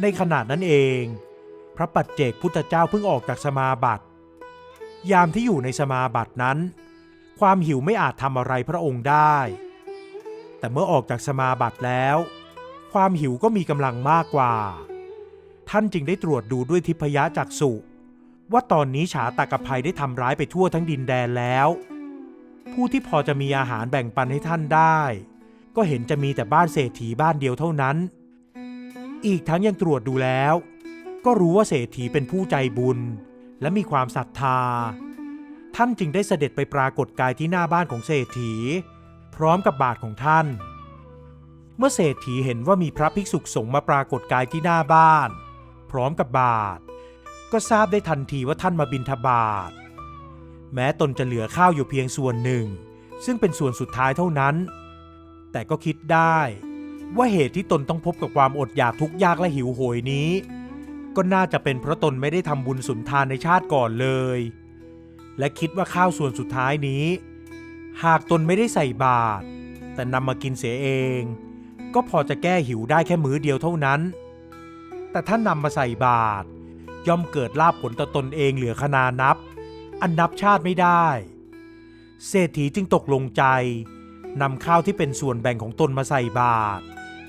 ในขณะนั้นเอง พระปัจเจกพุทธเจ้าเพิ่งออกจากสมาบัติ ยามที่อยู่ในสมาบัตินั้น ความหิวไม่อาจทำอะไรพระองค์ได้ แต่เมื่อออกจากสมาบัติแล้ว ความหิวก็มีกำลังมากกว่า ท่านจึงได้ตรวจดูด้วยทิพยจักษุว่าตอนนี้ฉาตากภัยได้ทำร้ายไปทั่วทั้งดินแดนแล้ว ผู้ที่พอจะมีอาหารแบ่งปันให้ท่านได้ ก็เห็นจะมีแต่บ้านเศรษฐีบ้านเดียวเท่านั้น อีกทั้งยังตรวจดูแล้ว ก็รู้ว่าเศรษฐีเป็นผู้ใจบุญ และมีความศรัทธา ท่านจึงได้เสด็จไปปรากฏกายที่หน้าบ้านของเศรษฐี พร้อมกับบาทของท่าน เมื่อเศรษฐีเห็นว่ามีพระภิกษุสงฆ์มาปรากฏกายที่หน้าบ้าน พร้อมกับบาท ก็ทราบได้ทันทีว่าท่านมาบิณฑบาตแม้ตนจะเหลือข้าวอยู่เพียงส่วนหนึ่ง ซึ่งเป็นส่วนสุดท้ายเท่านั้น แต่ก็คิดได้ ว่าเหตุที่ตนต้องพบกับความอดอยากทุกข์ยากและหิวโหยนี้ ก็น่าจะเป็นเพราะตนไม่ได้ทำบุญสุนทานในชาติก่อนเลย และคิดว่าข้าวส่วนสุดท้ายนี้ หากตนไม่ได้ใส่บาตรแต่นำมากินเสียเอง ก็พอจะแก้หิวได้แค่มื้อเดียวเท่านั้น แต่ถ้านำมาใส่บาตรย่อมเกิดลาภผลต่อตนเองเหลือขนานับ อันนับชาติไม่ได้ เศรษฐีจึงตกลงใจนำข้าวที่เป็นส่วนแบ่งของตนมาใส่บาตร